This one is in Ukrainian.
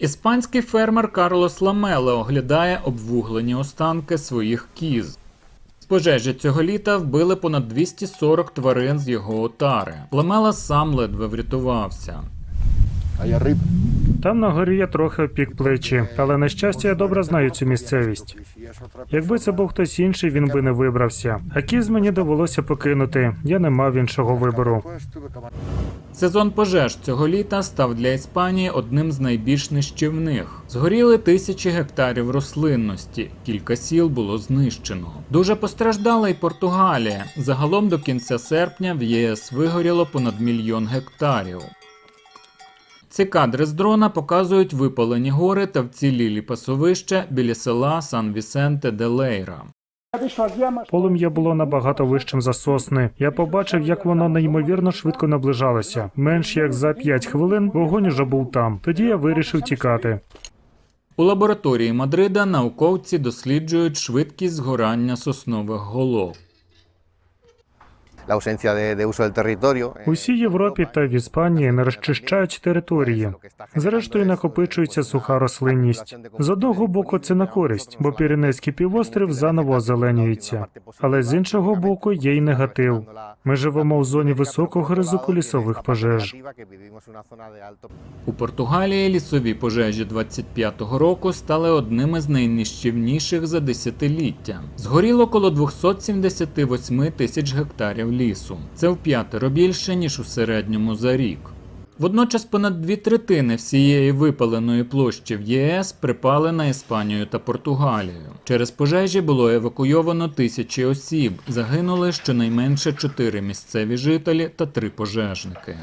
Іспанський фермер Карлос Ламеле оглядає обвуглені останки своїх кіз. Пожежі цього літа вбили понад 240 тварин з його отари. Ламела сам ледве врятувався. А я arriba. Там на горі я трохи опік плечі, але на щастя я добре знаю цю місцевість. Якби це був хтось інший, він би не вибрався. А кіз мені довелося покинути. Я не мав іншого вибору. Сезон пожеж цього літа став для Іспанії одним з найбільш нищівних. Згоріли тисячі гектарів рослинності, кілька сіл було знищено. Дуже постраждала й Португалія. Загалом до кінця серпня в ЄС вигоріло понад мільйон гектарів. Ці кадри з дрона показують випалені гори та вцілілі пасовища біля села Сан Вісенте де Лейра. Полум'я було набагато вищим за сосни. Я побачив, як воно неймовірно швидко наближалося. Менш як за 5 хвилин вогонь уже був там. Тоді я вирішив тікати. У лабораторії Мадрида науковці досліджують швидкість згорання соснових голов. Всій Європі та в Іспанії не розчищають території. Зрештою накопичується суха рослинність. З одного боку, це на користь, бо Піренейський півострів заново озеленюється. Але з іншого боку, є й негатив. Ми живемо в зоні високого ризику лісових пожеж. У Португалії лісові пожежі 25-го року стали одними з найнищівніших за десятиліття. Згоріло коло 278 тисяч гектарів лісу. Це в п'ятеро більше ніж у середньому за рік. Водночас понад дві третини всієї випаленої площі в ЄС припали на Іспанію та Португалію. Через пожежі було евакуйовано тисячі осіб. Загинули щонайменше чотири місцеві жителі та три пожежники.